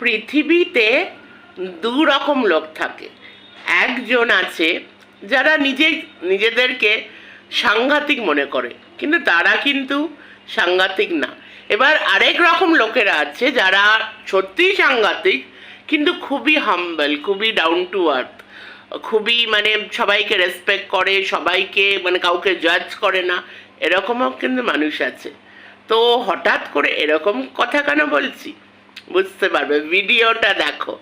পৃথিবীতে দু রকম লোক থাকে। একজন আছে যারা নিজে, নিজেদেরকে সাংঘাতিক মনে করে, কিন্তু তারা কিন্তু সাংঘাতিক না। এবার আরেক রকম লোকেরা আছে যারা সত্যিই সাংঘাতিক, কিন্তু খুবই হাম্বল খুবই ডাউন টু আর্থ খুবই মানে সবাইকে রেসপেক্ট করে, সবাইকে মানে কাউকে জাজ করে না, এরকমও কিন্তু মানুষ আছে। তো হঠাৎ করে এরকম কথা কেন বলছি? বুঝতে পারবে, ভিডিওটা দেখো।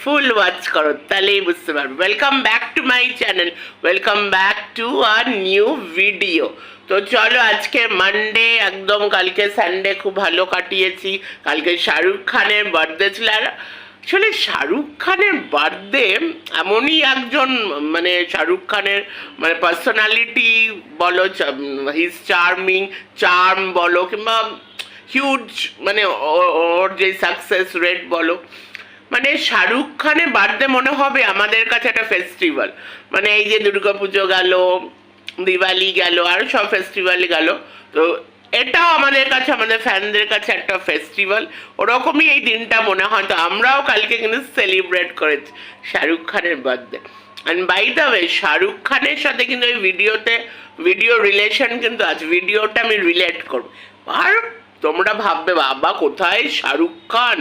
ফুল ওয়াচ করো, তাহলেই বুঝতে পারবে। Welcome back to my channel welcome back to our new video তো চলো আজকে মানডে একদম কালকে সানডে খুব ভালো কাটিয়েছি। কালকে শাহরুখ খানের বার্থডে ছিল। আর আসলে শাহরুখ খানের বার্থডে এমনই একজন মানে শাহরুখ খানের মানে পার্সোনালিটি বলো হিজ চার্মিং চার্ম বলো, কিংবা হিউজ মানে ওর যে সাকসেস রেট বলো মানে শাহরুখ খানের বার্থডে মনে হবে আমাদের কাছে একটা ফেস্টিভ্যাল মানে এই যে দুর্গাপুজো গেল, দিওয়ালি গেল, আর সব ফেস্টিভ্যাল গেল। তো এটাও আমাদের কাছে, আমাদের ফ্যানদের কাছে একটা ফেস্টিভ্যাল ওরকমই এই দিনটা মনে হয়। তো আমরাও কালকে কিন্তু সেলিব্রেট করেছি শাহরুখ খানের birthday and by the way Shahrukh খানের সাথে কিন্তু এই ভিডিওতে ভিডিও রিলেশন কিন্তু আছে। ভিডিওটা আমি রিলেট করব। আর তোমরা ভাববে, বাবা, কোথায় শাহরুখ খান?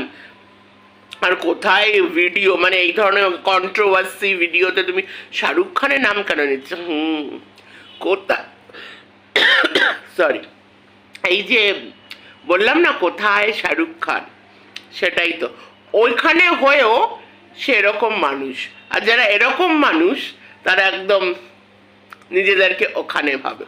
আর কোথায় ভিডিও মানে এই ধরনের কন্ট্রোভার্সি ভিডিওতে তুমি শাহরুখ খানের নাম কেন নিচ্ছ? হুম, কোথা সরি এই যে বললাম না, কোথায় শাহরুখ খান? সেটাই তো। ওইখানে হয়েও সেরকম মানুষ। আর যারা এরকম মানুষ, তারা একদম নিজেদেরকে ওখানে ভাবে।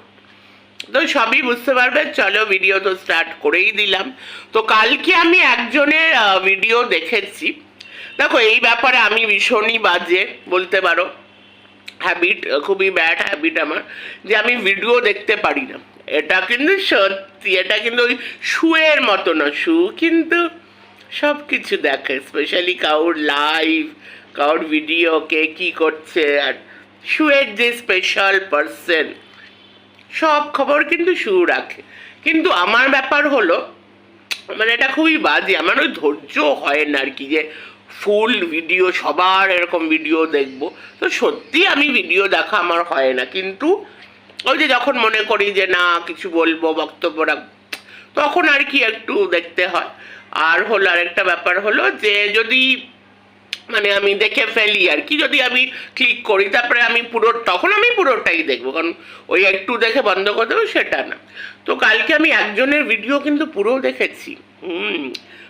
তো সবই বুঝতে পারবে। চলো ভিডিও তো স্টার্ট করেই দিলাম। তো কালকে আমি একজনের ভিডিও দেখেছি। দেখো, এই ব্যাপারে আমি ভীষণই বাজে, বলতে পারো। হ্যাবিট খুবই ব্যাড হ্যাবিট আমার, যে আমি ভিডিও দেখতে পারি না। এটা কিন্তু সত্যি, এটা কিন্তু ওই শুয়ের মতো না, শু কিন্তু সব কিছু দেখে স্পেশালি কাউর লাইভ কাউর ভিডিও কে কী করছে, আর শুয়ের যে স্পেশাল পার্সন সব খবর কিন্তু শুরু রাখে। কিন্তু আমার ব্যাপার হলো মানে এটা খুবই বাজে। আমার ওই ধৈর্য হয় না আর কি যে ফুল ভিডিও সবার এরকম ভিডিও দেখব। তো সত্যি আমি ভিডিও দেখা আমার হয় না। কিন্তু ওই যে যখন মনে করি যে না, কিছু বলব, বক্তব্য রাখ, তখন আর কি একটু দেখতে হয়। আর হলো আরেকটা ব্যাপার হলো যে যদি মানে আমি দেখে ফেলি আর কি, যদি আমি ক্লিক করি, তারপরে আমি পুরো, তখন আমি পুরোটাই দেখব, কারণ ওই একটু দেখে বন্ধ করে দেবো, সেটা না। তো কালকে আমি একজনের ভিডিও কিন্তু পুরো দেখেছি, হুম।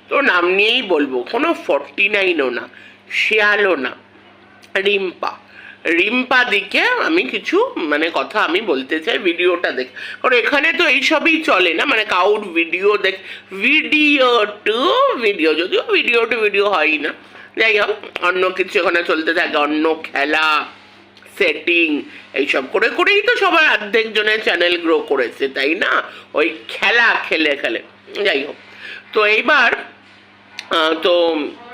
তো নাম নিয়েই বলব, কোনো ফর্টি নাইনও না, শেয়ালও না, রিম্পা। রিম্পা দিকে আমি কিছু মানে কথা আমি বলতে চাই ভিডিওটা দেখ। কারণ এখানে তো এইসবই চলে না মানে কাউর ভিডিও দেখ ভিডিও টু ভিডিও যদিও ভিডিও টু ভিডিও হয় না। যাই হোক, অন্য কিছু এখানে চলতে থাকে, অন্য খেলা সেটিং এইসব করে করেই তো সবার অর্ধেক জনের চ্যানেল গ্রো করেছে, তাই না? ওই খেলা খেলে খেলে, যাই হোক। তো এইবার তো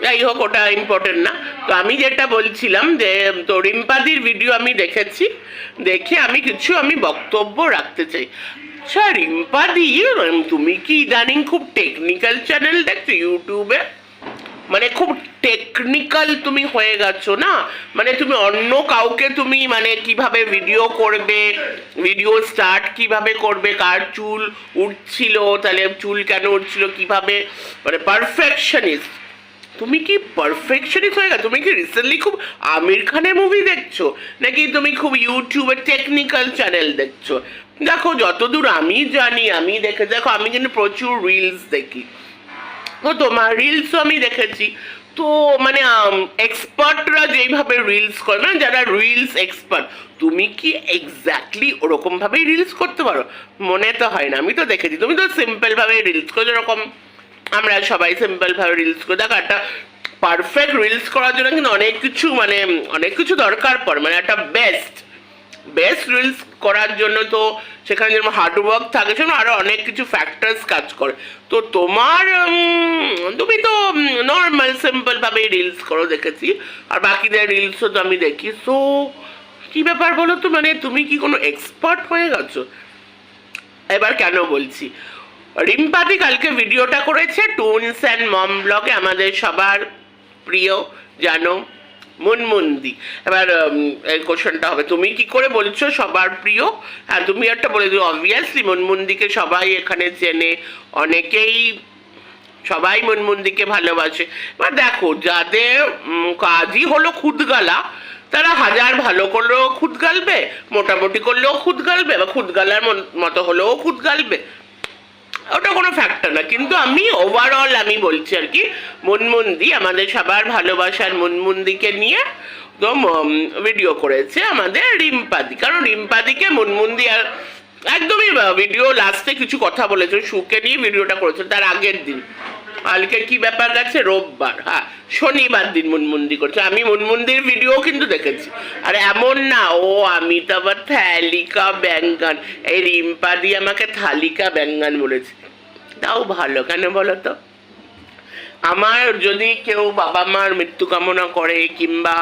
যাই হোক, ওটা ইম্পর্টেন্ট না। তো আমি যেটা বলছিলাম যে, তো রিম্পাদির ভিডিও আমি দেখেছি, দেখে আমি কিছু আমি বক্তব্য রাখতে চাই। আচ্ছা রিম্পাদি, তুমি কি ইদানিং খুব টেকনিক্যাল চ্যানেল দেখছ? ইউটিউবে মানে খুব টেকনিক্যাল তুমি হয়ে গেছো, না? মানে তুমি অন্য কাউকে তুমি মানে কীভাবে ভিডিও করবে ভিডিও স্টার্ট কীভাবে করবে, কার চুল উঠছিল, তাহলে চুল কেন উঠছিল, কীভাবে? মানে পারফেকশনিস্ট তুমি কি পারফেকশনিস্ট হয়ে গেছো? তুমি কি রিসেন্টলি খুব আমির খানের মুভি দেখছ? নাকি তুমি খুব ইউটিউবে টেকনিক্যাল চ্যানেল দেখছ? দেখো, যতদূর আমি জানি, আমি দেখে, দেখো, আমি কিন্তু প্রচুর রিলস দেখি। ও তোমার রিলসও আমি দেখেছি। তো মানে এক্সপার্টরা যেইভাবে রিলস করে না যারা রিলস এক্সপার্ট তুমি কি এক্স্যাক্টলি ওরকমভাবেই রিলস করতে পারো? মনে তো হয় না, আমি তো দেখেছি। তুমি তো সিম্পলভাবে রিলস করো, যেরকম আমরা সবাই সিম্পলভাবে রিলস করি। দেখো, একটা পারফেক্ট রিলস করার জন্য কিন্তু অনেক কিছু মানে অনেক কিছু দরকার পড়ে মানে একটা বেস্ট বেস্ট রিলস করার জন্য তো সেখানে যেরকম হার্ডওয়ার্ক থাকে, সেরকম আরও অনেক কিছু ফ্যাক্টরস কাজ করে। তো তোমার তুমি তো নর্মাল সিম্পলভাবে রিলস করো দেখেছি। আর বাকিদের রিলসও তো আমি দেখি। সো কী ব্যাপার বলো তো? মানে তুমি কি কোনো এক্সপার্ট হয়ে গেছো? এবার কেন বলছি? রিম্পাদি কালকে ভিডিওটা করেছে টুনস অ্যান্ড মম ব্লগে আমাদের সবার প্রিয়, জানো? মুনমুন্দি। এবার এই কোশ্চেনটা হবে, তুমি কি করে বলছো সবার প্রিয়? হ্যাঁ তুমি একটা বলে দিও অবভিয়াসলি মুনমুন্দিকে সবাই এখানে চেনে, অনেকেই সবাই মুনমুন্দিকে ভালোবাসে। এবার দেখো, যাদের কাজই হলো খুদ গালা তারা হাজার ভালো করলেও খুদ গালবে মোটামুটি করলেও খুদ গালবে বা খুদ গালার মতো হলেও খুদ গালবে ওটা কোনো ফ্যাক্টর না, কিন্তু আমি ওভারঅল আমি বলছি আর কি, মুনমুন্দি আমাদের সবার ভালোবাসার মুনমুন্দিকে নিয়ে একদম ভিডিও করেছে আমাদের রিম্পাদি। কারণ রিম্পাদিকে মুনমুন্দি আর একদমই ভিডিও লাস্টে কিছু কথা বলেছে সুখে নিয়ে ভিডিওটা করেছে, তার আগের দিন। কালকে কি ব্যাপার গেছে রোববার হ্যাঁ। শনিবার দিন মুনমুন্দি করছে। আমি মুনমুন্দির ভিডিও কিন্তু দেখেছি। আর এমন না, ও আমি তো আবার থ্যালিকা ব্যাঙ্গান। এই রিম্পা দিয়ে আমাকে থালিকা ব্যাঙ্গান বলেছে। তাও ভালো, কেন বলো তো? আমার যদি কেউ বাবা মার মৃত্যু কামনা করে, কিংবা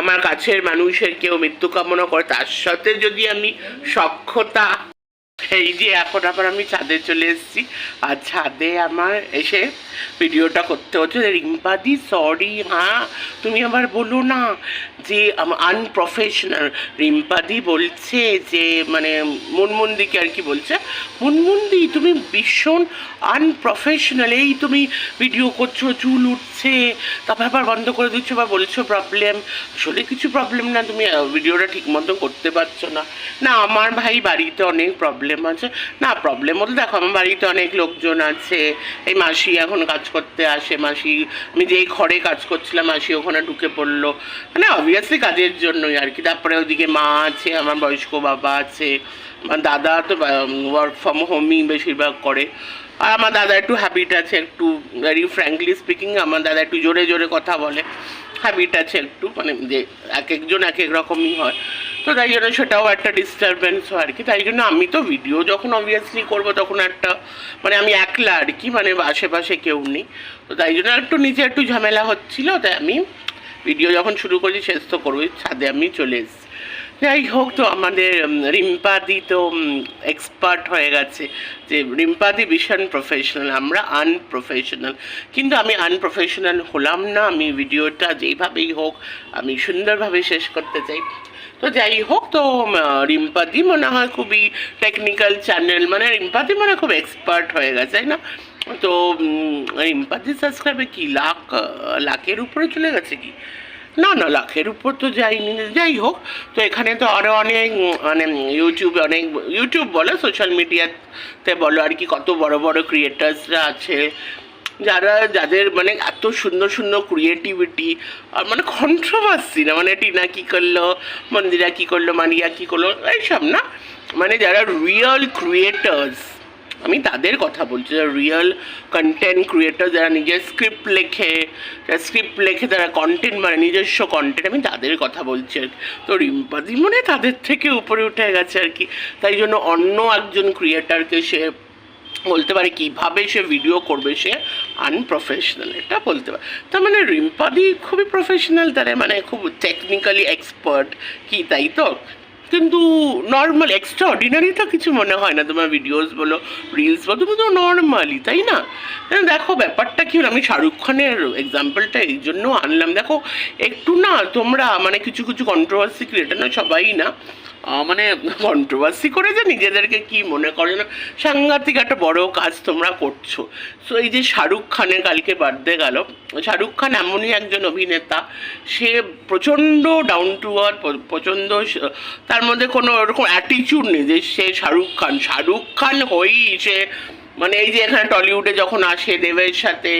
আমার কাছের মানুষের কেউ মৃত্যু কামনা করে, তার সাথে যদি আমি সক্ষতা এই যে এখন আবার আমি ছাদে চলে এসেছি। আর ছাদে আমার এসে ভিডিওটা করতে হচ্ছে রিম্পাদি সরি হ্যাঁ তুমি আবার বলো না যে আনপ্রফেশনাল রিম্পাদি বলছে যে মানে মুনমুন্দিকে আর কি বলছে। মুনমুন্দি, তুমি ভীষণ আনপ্রফেশনাল এই তুমি ভিডিও করছ, চুল উঠছে, তারপর আবার বন্ধ করে দিচ্ছ বা বলছো প্রবলেম আসলে কিছু প্রবলেম না, তুমি ভিডিওটা ঠিক মতো করতে পারছ না। না, আমার ভাই বাড়িতে অনেক প্রবলেম আছে। না প্রবলেম বলতে দেখো, আমার বাড়িতে অনেক লোকজন আছে। এই মাসি এখন কাজ করতে আসে, মাসি, আমি যেই ঘরে কাজ করছিলাম, মাসি ওখানে ঢুকে পড়ল। মানে অবভিয়াসলি কাজের জন্যই আর কি। তারপরে ওদিকে মা আছে, আমার বয়স্ক বাবা আছে। আমার দাদা তো ওয়ার্ক ফ্রম হোমই বেশিরভাগ করে। আর আমার দাদা একটু হ্যাবিট আছে, একটু ভেরি ফ্র্যাঙ্কলি স্পিকিং আমার দাদা একটু জোরে জোরে কথা বলে। হ্যাবিট আছে একটু মানে যে এক একজন এক এক রকমই হয়। তো তাই জন্য সেটাও একটা ডিস্টারবেন্স হয় আর কি। তাই জন্য আমি তো ভিডিও যখন অবভিয়াসলি করব তখন একটা মানে আমি একলা আর কি মানে আশেপাশে কেউ নেই। তো তাই জন্য একটু নিচে একটু ঝামেলা হচ্ছিল, তাই আমি ভিডিও যখন শুরু করেছি, শেষ তো করব ছাদে আমি চলে এসেছি। যাই হোক তো আমাদের রিম্পাদি তো এক্সপার্ট হয়ে গেছে যে রিম্পাদি ভীষণ প্রফেশনাল আমরা আনপ্রফেশনাল কিন্তু আমি আনপ্রফেশনাল হলাম না, আমি ভিডিওটা যেইভাবেই হোক, আমি সুন্দরভাবে শেষ করতে চাই। তো যাই হোক তো রিম্পাদি মনে হয় খুবই টেকনিক্যাল চ্যানেল মানে রিম্পাদি মনে খুব এক্সপার্ট হয়ে গেছে, তাই না? তো রিম্পাদি সাবস্ক্রাইবে কি লাখ, লাখের উপরে চলে গেছে কি? না না, লাখের উপর তো যাইনি। যাই হোক, তো এখানে তো আরও অনেক মানে ইউটিউবে অনেক ইউটিউব বলো সোশ্যাল মিডিয়াতে বলো, আর কি কত বড় বড় ক্রিয়েটার্সরা আছে, যারা, যাদের মানে এত সুন্দর সুন্দর ক্রিয়েটিভিটি আর মানে কন্ট্রোভার্সি না মানে টিনা কী করল, মন্দিরা কী করল, মানিয়া কী করল, এইসব না। মানে যারা রিয়েল ক্রিয়েটার্স আমি তাদের কথা বলছি, যারা রিয়েল কন্টেন্ট ক্রিয়েটার যারা নিজের স্ক্রিপ্ট লেখে স্ক্রিপ্ট লেখে তারা কন্টেন্ট মানে নিজস্ব কন্টেন্ট আমি তাদের কথা বলছি আর কি। তো রিম্পাদি মনে তাদের থেকে উপরে উঠে গেছে আর কি। তাই জন্য অন্য একজন ক্রিয়েটারকে সে বলতে পারে কীভাবে সে ভিডিও করবে, সে আনপ্রফেশনাল এটা বলতে পারে। তার মানে রিম্পাদি খুবই প্রফেশনাল তারা মানে খুব টেকনিক্যালি এক্সপার্ট কি তাই তো? কিন্তু নর্মাল এক্সট্রা অর্ডিনারি তো কিছু মনে হয় না। তোমার ভিডিওস বলো রিলস বলো তুমি তো নর্মালি তাই না? হ্যাঁ, দেখো ব্যাপারটা কি হলো আমি শাহরুখ খানের এক্সাম্পলটা এই জন্য আনলাম। দেখো একটু না তোমরা মানে কিছু কিছু কন্ট্রোভার্সি ক্রিয়েটার না সবাই না মানে কন্ট্রোভার্সি করে যে নিজেদেরকে কি মনে করে না। সাংঘাতিক একটা বড় কাজ তোমরা করছ। সো এই যে শাহরুখ খানের কালকে বার্থডে গেল, শাহরুখ খান এমনই একজন অভিনেতা। সে প্রচণ্ড ডাউন টু আর্থ প্রচণ্ড তার মধ্যে কোনো ওরকম অ্যাটিচিউড নেই যে সে শাহরুখ খান। শাহরুখ খান হয়েই সে মানে এই যে এখানে টলিউডে যখন আসে দেবের সাথে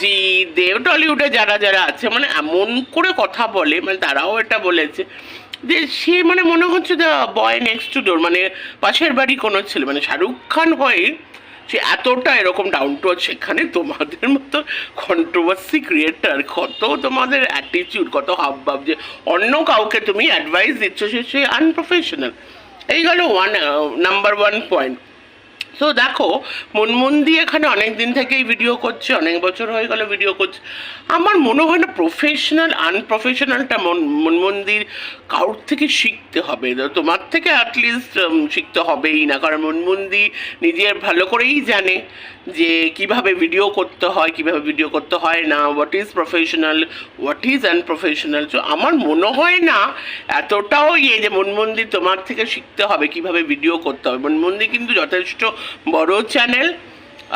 জি, দেব টলিউডে যারা যারা আছে মানে এমন করে কথা বলে মানে তারাও এটা বলেছে। যে সে মানে মনে হচ্ছে the boy next to door মানে পাশের বাড়ি কোনো ছেলে মানে শাহরুখ খান হয় সে এতটা এরকম ডাউন টু আছে সেখানে তোমাদের মতো কন্ট্রোভার্সি ক্রিয়েটার কত তোমাদের অ্যাটিচিউড কত হাবভাব যে অন্য কাউকে তুমি অ্যাডভাইস দিচ্ছ, সে সে আনপ্রফেশনাল এই গেল ওয়ান নাম্বার ওয়ান পয়েন্ট তো দেখো মনমন্দি এখানে অনেক দিন থেকেই ভিডিও করছে, অনেক বছর হয়ে গেল ভিডিও করছে। আমার মনে হয় না প্রফেশনাল আনপ্রফেশনালটা মন মনমন্দির কারোর থেকে শিখতে হবে। তোমার থেকে অ্যাটলিস্ট শিখতে হবেই না। কারণ মনমন্দি নিজের ভালো করেই জানে যে কীভাবে ভিডিও করতে হয়, কীভাবে ভিডিও করতে হয় না what is professional what is unprofessional তো আমার মনে হয় না এতটাও ইয়ে যে মনমন্দির তোমার থেকে শিখতে হবে, কীভাবে ভিডিও করতে হবে। মনমন্দির কিন্তু যথেষ্ট বড় চ্যানেল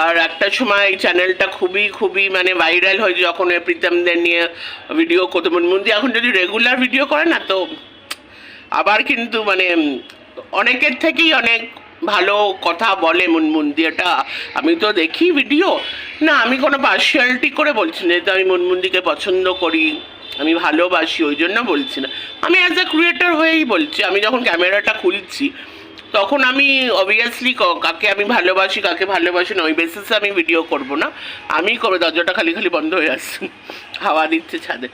আর একটা সময় এই চ্যানেলটা খুবই খুবই মানে ভাইরাল হয় যখন প্রীতমদের নিয়ে ভিডিও করতে। মনমন্দি এখন যদি রেগুলার ভিডিও করে না, তো আবার কিন্তু মানে অনেকের থেকেই অনেক ভালো কথা বলে মুনমুন্দি এটা আমি তো দেখি ভিডিও না, আমি কোনো পার্সিয়ালিটি করে বলছি না যে আমি মুনমুন্দিকে পছন্দ করি, আমি ভালোবাসি, ওই জন্য বলছি না। আমি অ্যাজ এ ক্রিয়েটার হয়েই বলছি, আমি যখন ক্যামেরাটা খুলছি তখন আমি অবভিয়াসলি কাকে আমি ভালোবাসি, কাকে ভালোবাসি না, ওই বেসিসে আমি ভিডিও করব না। আমি করব, দরজাটা খালি খালি বন্ধ হয়ে আসছে। হাওয়া দিচ্ছে ছাদে।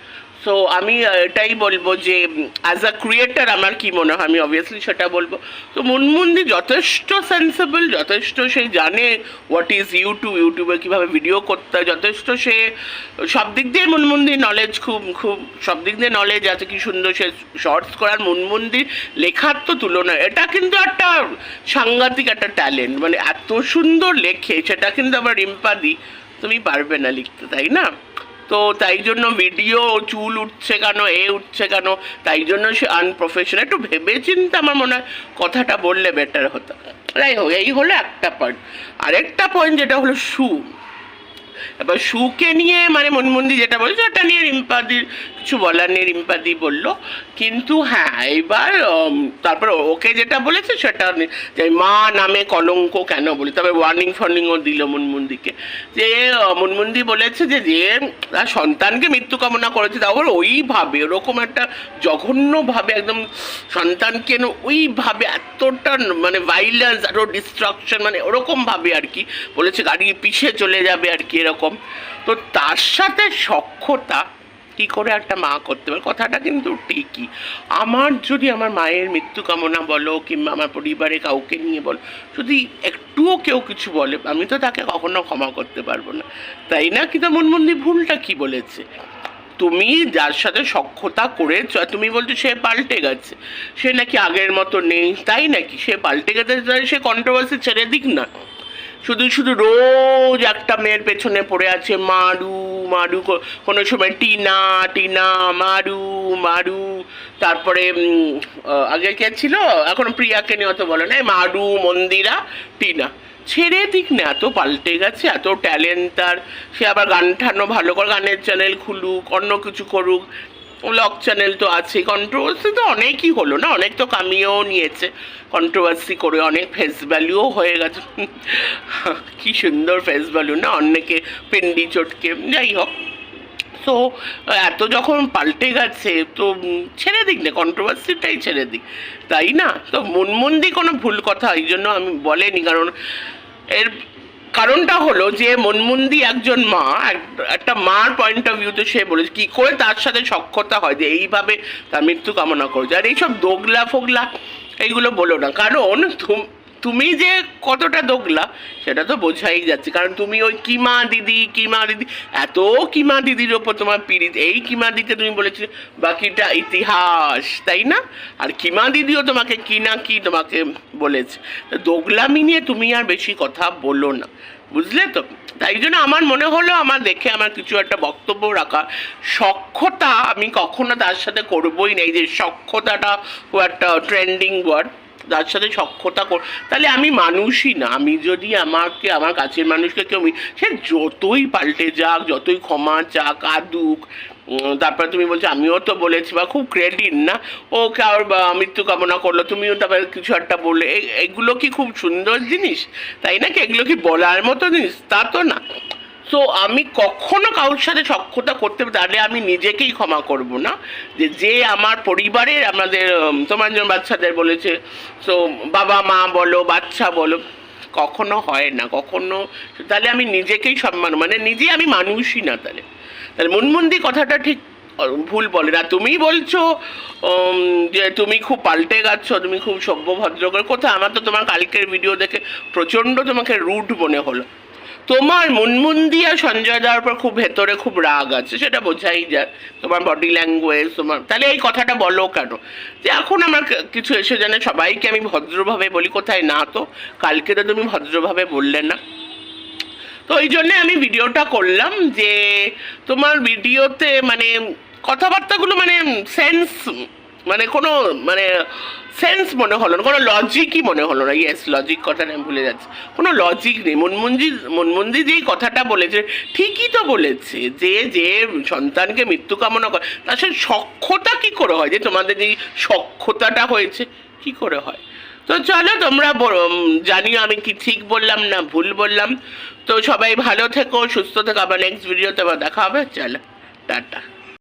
সো আমি এটাই বলব যে অ্যাজ আ ক্রিয়েটার আমার কি মনে হয়? আমি অবভিয়াসলি সেটা বলব। তো মনমন্দি যথেষ্ট সেন্সেবল যথেষ্ট সে জানে হোয়াট ইজ ইউটিউব ইউটিউবে কীভাবে ভিডিও করতে হয়, যথেষ্ট সে, সব দিক দিয়ে মনমন্দির নলেজ খুব খুব, সব দিক দিয়ে নলেজ আছে, কি সুন্দর সে শর্টস করার মনমন্দির লেখার তো তুলনা, এটা কিন্তু একটা সাংঘাতিক একটা ট্যালেন্ট মানে এত সুন্দর লেখে, সেটা কিন্তু আবার রিম্পাদি তুমি পারবে না লিখতে, তাই না? তো তাই জন্য ভিডিও চুল উঠছে কেন, এ উঠছে কেন, তাই জন্য সে আনপ্রফেশনাল একটু ভেবে চিন্তে আমার মনে হয় কথাটা বললে বেটার হতো। তাই হোক, এই হলো একটা পয়েন্ট আরেকটা পয়েন্ট যেটা হলো শু এবার শুকে নিয়ে মানে মনমন্দি যেটা বলছে ওটা নিয়ে রিম্পাদির কিছু বলার নেই, রিম্পাদি বলল। কিন্তু হ্যাঁ এবার তারপর ওকে যেটা বলেছে সেটা যে মা নামে কলঙ্ক কেন বলি তবে ওয়ার্নিং ফর্নিংও দিল মুনমুন্দিকে। যে মুনমুন্দি বলেছে যে যে, তার সন্তানকে মৃত্যু কামনা করেছে তারপর ওইভাবে, ওরকম একটা জঘন্যভাবে একদম সন্তানকে ওইভাবে এতটা মানে ভাইলেন্স এত ডিস্ট্রাকশন মানে ওরকমভাবে আর কি বলেছে গাড়ি পিছিয়ে চলে যাবে আর কি এরকম। তো তার সাথে সক্ষতা কি করে একটা মা করতে পারে? কথাটা কিন্তু ঠিকই। আমার যদি আমার মায়ের মৃত্যু কামনা বলো কিংবা আমার পরিবারে কাউকে নিয়ে বলো, যদি একটুও কেউ কিছু বলে, আমি তো তাকে কখনো ক্ষমা করতে পারব না। তাই না কিন্তু মনমন্দি? ভুলটা কি বলেছে? তুমি যার সাথে সক্ষতা করেছ তুমি বলছো সে পাল্টে গেছে। সে নাকি আগের মতো নেই, তাই নাকি? সে পাল্টে গেছে সে কন্ট্রোভার্সি ছেড়ে দিক না। শুধু শুধু রোজ একটা মেয়ের পেছনে পড়ে আছে, মারু মারু কোনো সময় টিনা টিনা, মারু মারু। তারপরে আগে কে ছিল? এখন প্রিয়াকে নিয়ে অত বলে না মারু, মন্দিরা, টিনা। ছেড়ে দিক না, এত পাল্টে গেছে, এত ট্যালেন্ট তার। সে আবার গান ঠানো ভালো করে, গানের চ্যানেল খুলুক, অন্য কিছু করুক। ব্লগ চ্যানেল তো আছে কন্ট্রোভার্সি তো অনেকই হলো না? অনেক তো কামিয়েও নিয়েছে। কন্ট্রোভার্সি করে অনেক ফেস ভ্যালুও হয়ে গেছে। কি সুন্দর ফেস ভ্যালু না? অনেকে পেন্ডি চটকে, যাই হোক। তো এত যখন পাল্টে গেছে, তো ছেড়ে দিক না কন্ট্রোভার্সিটাই ছেড়ে দিক। তাই না? তো মনমন্দি কোনো ভুল কথা, এই জন্য আমি বলেনি। কারণ এর কারণটা হলো যে মনমুন্দি একজন মা, এক- একটা মার পয়েন্ট অফ ভিউতে সে বলেছে, কি করে তার সাথে সক্ষতা হয় যে এইভাবে তার মৃত্যু কামনা করেছে। আর এইসব দোগলা ফোগলা এইগুলো বলো না। কারণ তুম- যে কতটা দোগলা, সেটা তো বোঝাই যাচ্ছে। কারণ তুমি ওই কিমা দিদি কিমা দিদি, এত কিমা দিদির ওপর তোমার পিড়িত। এই কিমা দিকে তুমি বলেছিলে, বাকিটা ইতিহাস, তাই না? আর কিমা দিদিও তোমাকে কি না কি তোমাকে বলেছে। দোগলামি নিয়ে তুমি আর বেশি কথা বলো না। বুঝলে তো? তাই জন্য আমার মনে হলো, আমার দেখে আমার কিছু একটা বক্তব্য রাখা, সক্ষতা আমি কখনো তার সাথে করবোই না। এই যে সক্ষতাটা একটা ট্রেন্ডিং ওয়ার্ড তার সাথে সক্ষতা কর, তাহলে আমি মানুষই না। আমি যদি আমাকে, আমার কাছের মানুষকে কেউ সে যতই পাল্টে যাক, যতই ক্ষমা চাক, আদুক তারপরে তুমি বলছো, আমিও তো বলেছি বা খুব ক্রেডিট না। ও কারোর বা মৃত্যু কামনা করল, তুমিও তারপরে কিছু একটা বললে। এগুলো কি খুব সুন্দর জিনিস? তাই না কি এগুলো কি বলার মতো জিনিস? তা তো না। তো আমি কখনো কারোর সাথে সক্ষতা করতে তাহলে আমি নিজেকেই ক্ষমা করব না। যে যে আমার পরিবারের আমাদের তোমার জন্য বাচ্চাদের বলেছে তো বাবা, মা বলো, বাচ্চা বলো। কখনো হয় না, কখনো। তাহলে আমি নিজেকেই সম্মান মানে নিজে আমি মানুষই না তাহলে। তাহলে মনমন্দি কথাটা ঠিক ভুল বলে। না তুমি বলছো যে তুমি খুব পাল্টে গেছ তুমি খুব সভ্য ভদ্র করে। কোথায়? আমার তো তোমার কালকের ভিডিও দেখে প্রচণ্ড তোমাকে রুট মনে হলো। তোমার মুনমুন দিয়া সঞ্জয় দেওয়ার পর খুব ভেতরে খুব রাগ আছে, সেটা বোঝাই যায়। তোমার বডি ল্যাঙ্গুয়েজ তোমার, তাহলে এই কথাটা বলো কেন? যে এখন আমার কিছু এসে জানে, সবাইকে আমি ভদ্রভাবে বলি, কোথায় না তো? কালকে তো তুমি ভদ্রভাবে বললে না। তো ওই জন্যে আমি ভিডিওটা করলাম যে তোমার ভিডিওতে মানে কথাবার্তাগুলো মানে সেন্স মানে কোনো মানে সেন্স মনে হলো না, কোনো লজিকই মনে হলো না। ইয়েস লজিক কথাটা আমি ভুলে যাচ্ছি। কোনো লজিক নেই। মনমঞ্জি মনমঞ্জি যেই কথাটা বলেছে, ঠিকই তো বলেছে যে যে সন্তানকে মৃত্যু কামনা করে তার সে সক্ষতা কী করে হয়? যে তোমাদের এই সক্ষতাটা হয়েছে, কি করে হয়? তো চলো তোমরা জানিও আমি কি ঠিক বললাম না ভুল বললাম। তো সবাই ভালো থেকো, সুস্থ থেকো। আবার নেক্সট ভিডিওতে আবার দেখা হবে। চলো, টাটা।